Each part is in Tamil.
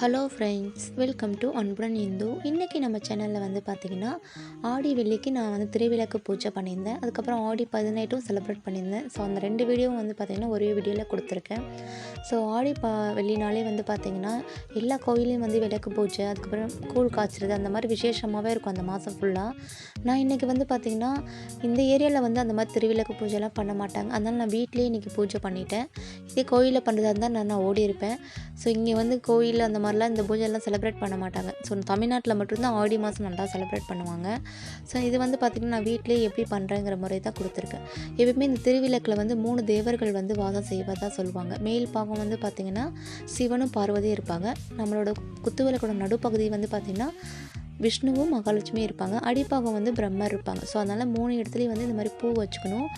ஹலோ ஃப்ரெண்ட்ஸ் வெல்கம் டு அன்புடன் இந்து இன்றைக்கி நம்ம சேனலில் வந்து பார்த்திங்கன்னா ஆடி வெள்ளிக்கு நான் வந்து திருவிளக்கு பூஜை பண்ணியிருந்தேன். அதுக்கப்புறம் ஆடி பதினெட்டும் செலிப்ரேட் பண்ணியிருந்தேன். ஸோ அந்த ரெண்டு வீடியோவும் வந்து பார்த்திங்கன்னா ஒரே வீடியோவில் கொடுத்துருக்கேன். ஸோ ஆடி ப வெள்ளினாலே வந்து பார்த்திங்கன்னா எல்லா கோயிலையும் வந்து விளக்கு பூஜை அதுக்கப்புறம் கூழ் காய்ச்சறது அந்த மாதிரி விசேஷமாகவே இருக்கும் அந்த மாதம் ஃபுல்லாக நான் இன்றைக்கி வந்து பார்த்திங்கன்னா இந்த ஏரியாவில் வந்து அந்த மாதிரி திருவிளக்கு பூஜைலாம் பண்ண மாட்டாங்க. அதனால் நான் வீட்லேயே இன்றைக்கி பூஜை பண்ணிட்டேன். இதே கோயிலில் பண்ணுறதா இருந்தால் நான் நான் ஓடி இருப்பேன் ஸோ இங்கே வந்து கோயிலில் அந்த மாதிரிலாம் இந்த பூஜைலாம் செலிப்ரேட் பண்ண மாட்டாங்க. ஸோ தமிழ்நாட்டில் மட்டும்தான் ஆடி மாதம் நல்லா செலிப்ரேட் பண்ணுவாங்க. ஸோ இது வந்து பார்த்திங்கன்னா நான் வீட்டிலேயே எப்படி பண்ணுறேங்கிற முறை தான் கொடுத்துருக்கேன். எப்பயுமே இந்த திருவிளக்கில் வந்து மூணு தேவர்கள் வந்து வாசம் செய்வதாக சொல்லுவாங்க. மேல் பாகம் வந்து பார்த்திங்கன்னா சிவனும் பார்வதியும் இருப்பாங்க. நம்மளோட குத்துவிளக்கோட நடுப்பகுதி வந்து பார்த்திங்கன்னா விஷ்ணுவும் மகாலட்சுமியும் இருப்பாங்க. அடிப்பாகம் வந்து பிரம்மர் இருப்பாங்க. ஸோ அதனால் மூணு இடத்துலையும் வந்து இந்த மாதிரி பூ வச்சுக்கணும்.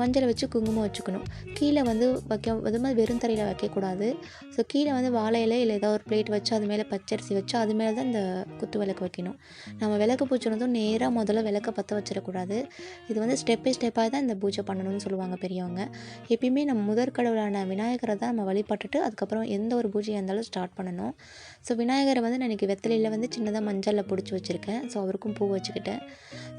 மஞ்சளை வச்சு குங்குமம் வச்சுக்கணும். கீழே வந்து வைக்க அது மாதிரி வெறும் தரையில் வைக்கக்கூடாது. ஸோ கீழே வந்து வாழையில இல்லை ஏதாவது ஒரு பிளேட் வச்சு அது மேலே பச்சரிசி வச்சு அது மேலே தான் இந்த குத்து விளக்கு வைக்கணும். நம்ம விளக்கு பூச்சினதும் நேராக முதல்ல விளக்கை பற்ற வச்சிடக்கூடாது. இது வந்து ஸ்டெப் பை ஸ்டெப்பாக தான் இந்த பூஜை பண்ணணும்னு சொல்லுவாங்க பெரியவங்க. எப்பயுமே நம்ம முதற் கடவுளான விநாயகரை தான் நம்ம வழிபட்டுட்டு அதுக்கப்புறம் எந்த ஒரு பூஜையாக இருந்தாலும் ஸ்டார்ட் பண்ணணும். ஸோ விநாயகரை வந்து நான் இன்றைக்கி வெத்தலையில் வந்து சின்னதாக மஞ்சளில் பிடிச்சி வச்சுருக்கேன். ஸோ அவருக்கும் பூ வச்சுக்கிட்டேன்.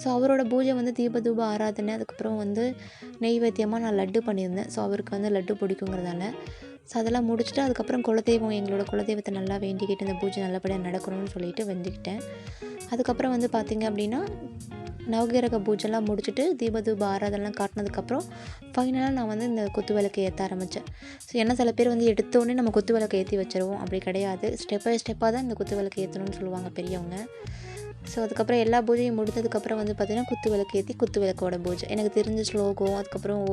ஸோ அவரோட பூஜை வந்து தீப தூப ஆராதனை அதுக்கப்புறம் வந்து நெய்வேத்தியமாக நான் லட்டு பண்ணியிருந்தேன். ஸோ அவருக்கு வந்து லட்டு பிடிக்குங்கிறதால. ஸோ அதெல்லாம் முடிச்சுட்டு அதுக்கப்புறம் குலதெய்வம் எங்களோட குலதெய்வத்தை நல்லா வேண்டிக்கிட்டு இந்த பூஜை நல்லபடியாக நடக்கணும்னு சொல்லிட்டு வந்துக்கிட்டேன். அதுக்கப்புறம் வந்து பார்த்திங்க அப்படின்னா நவகிரக பூஜைலாம் முடிச்சுட்டு தீபதூப ஆராதனைலாம் காட்டினதுக்கப்புறம் ஃபைனலாக நான் வந்து இந்த குத்து விளக்கு ஏற்ற ஆரம்பித்தேன் ஸோ ஏன்னா சில பேர் வந்து எடுத்தோடனே நம்ம குத்து விளக்கு ஏற்றி வச்சுருவோம். அப்படி கிடையாது. ஸ்டெப் பை ஸ்டெப்பாக தான் இந்த குத்து விளக்கு ஏற்றணும்னு சொல்லுவாங்க பெரியவங்க. ஸோ அதுக்கப்புறம் எல்லா பூஜையும் முடித்ததுக்கப்புறம் வந்து பார்த்திங்கன்னா குத்து விளக்கு ஏற்றி குத்து விளக்கோட பூஜை. எனக்கு தெரிஞ்ச ஸ்லோகம் அதுக்கப்புறம்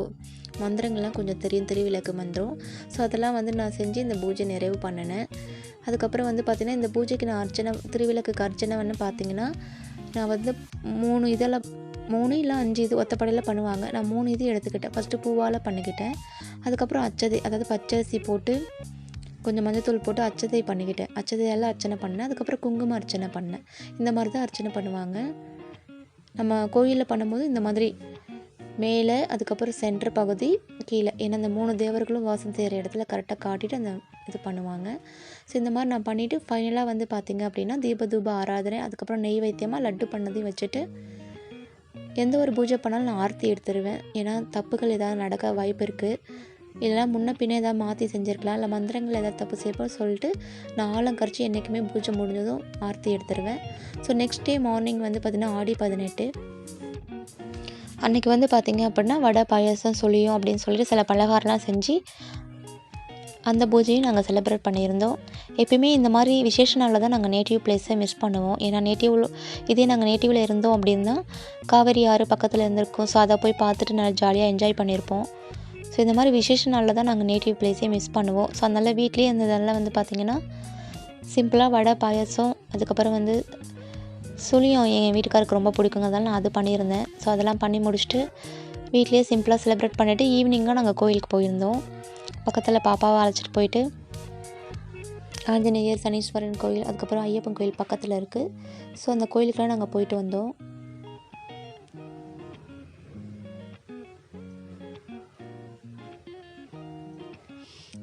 மந்திரங்கள்லாம் கொஞ்சம் தெரியும். திருவிளக்கு மந்திரம். ஸோ அதெல்லாம் வந்து நான் செஞ்சு இந்த பூஜை நிறைவு பண்ணினேன். அதுக்கப்புறம் வந்து பார்த்திங்கன்னா இந்த பூஜைக்கு நான் அர்ச்சனை திருவிளக்குக்கு அர்ச்சனை வந்து பார்த்திங்கன்னா நான் வந்து மூணு இதெல்லாம் மூணு இல்லை அஞ்சு இது ஒத்தப்படையில் பண்ணுவாங்க. நான் மூணு இது எடுத்துக்கிட்டேன். ஃபஸ்ட்டு பூவால் பண்ணிக்கிட்டேன். அதுக்கப்புறம் அச்சதை அதாவது பச்சரிசி போட்டு கொஞ்சம் மஞ்சத்தூள் போட்டு அச்சதை பண்ணிக்கிட்டேன். அச்சதையெல்லாம் அர்ச்சனை பண்ணேன். அதுக்கப்புறம் குங்குமம் அர்ச்சனை பண்ணேன். இந்த மாதிரி தான் அர்ச்சனை பண்ணுவாங்க. நம்ம கோயிலில் பண்ணும்போது இந்த மாதிரி மேலே அதுக்கப்புறம் சென்டர் பகுதி கீழே. ஏன்னா அந்த மூணு தேவர்களும் வாசம் செய்கிற இடத்துல கரெக்டாக காட்டிட்டு அந்த இது பண்ணுவாங்க. ஸோ இந்த மாதிரி நான் பண்ணிவிட்டு ஃபைனலாக வந்து பார்த்திங்க அப்படின்னா தீபதூப ஆராதனை அதுக்கப்புறம் நெய் வைத்தியமாக லட்டு பண்ணதையும் வச்சுட்டு எந்த ஒரு பூஜை பண்ணாலும் நான் ஆர்த்தி எடுத்துருவேன். ஏன்னா தப்புகள் ஏதாவது நடக்க வாய்ப்பு இருக்குது இல்லைனா முன்ன பின்னே எதாவது மாற்றி செஞ்சுருக்கலாம். இல்லை மந்திரங்கள் ஏதாவது தப்பு செய்யப்போ சொல்லிட்டு நான் ஆழம் கரைச்சி என்றைக்குமே பூஜை முடிஞ்சதும் ஆர்த்தி எடுத்துருவேன். ஸோ நெக்ஸ்ட் டே மார்னிங் வந்து பார்த்திங்கன்னா ஆடி பதினெட்டு. அன்றைக்கி வந்து பார்த்திங்க அப்படின்னா வடை பாயாசம் சுழியும் அப்படின்னு சொல்லிட்டு சில பலகாரம்லாம் செஞ்சு அந்த பூஜையும் நாங்கள் செலிப்ரேட் பண்ணியிருந்தோம். எப்பயுமே இந்த மாதிரி விசேஷ நாளில் தான் நாங்கள் நேட்டிவ் பிளேஸை மிஸ் பண்ணுவோம். ஏன்னா நேட்டிவ் இதே நாங்கள் நேட்டிவில் இருந்தோம் அப்படின்னா காவேரி ஆறு பக்கத்தில் இருந்திருக்கோம். ஸோ அதை போய் பார்த்துட்டு நல்லா ஜாலியாக என்ஜாய் பண்ணியிருப்போம். ஸோ இந்த மாதிரி விசேஷ நாளில் தான் நாங்கள் நேட்டிவ் பிளேஸே மிஸ் பண்ணுவோம். ஸோ அதனால் வீட்லேயே இருந்ததெல்லாம் வந்து பார்த்திங்கன்னா சிம்பிளாக வடை பாயாசம் அதுக்கப்புறம் வந்து சுழியம் எங்கள் வீட்டுக்காருக்கு ரொம்ப பிடிக்குங்கிறதால நான் அது பண்ணியிருந்தேன். ஸோ அதெல்லாம் பண்ணி முடிச்சுட்டு வீட்லேயே சிம்பிளாக செலிப்ரேட் பண்ணிவிட்டு ஈவினிங்காக நாங்கள் கோயிலுக்கு போயிருந்தோம். பக்கத்தில் பாப்பாவை அழைச்சிட்டு போயிட்டு ஆஞ்சநேயர் சனீஸ்வரன் கோயில் அதுக்கப்புறம் ஐயப்பன் கோயில் பக்கத்தில் இருக்குது ஸோ அந்த கோயிலுக்கெலாம் நாங்கள் போயிட்டு வந்தோம்.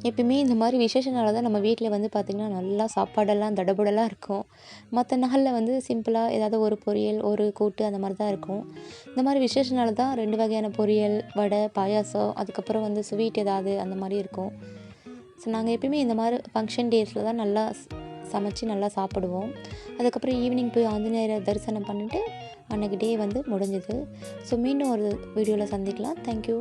எப்பயுமே இந்த மாதிரி விசேஷ நாளாக தான் நம்ம வீட்டில் வந்து பார்த்திங்கன்னா நல்லா சாப்பாடெல்லாம் தடபுடலாக இருக்கும். மற்ற நாளில் வந்து சிம்பிளாக ஏதாவது ஒரு பொரியல் ஒரு கூட்டு அந்த மாதிரி தான் இருக்கும். இந்த மாதிரி விசேஷ நாள் தான் ரெண்டு வகையான பொரியல் வடை பாயாசம் அதுக்கப்புறம் வந்து ஸ்வீட் ஏதாவது அந்த மாதிரி இருக்கும். ஸோ நாங்கள் எப்பயுமே இந்த மாதிரி ஃபங்க்ஷன் டேஸில் தான் நல்லா சமைச்சு நல்லா சாப்பிடுவோம். அதுக்கப்புறம் ஈவினிங் போய் ஆஞ்சநேயரை தரிசனம் பண்ணிவிட்டு அன்றைக்கி டே வந்து முடிஞ்சுது. ஸோ மீண்டும் ஒரு வீடியோவில் சந்திக்கலாம். தேங்க்யூ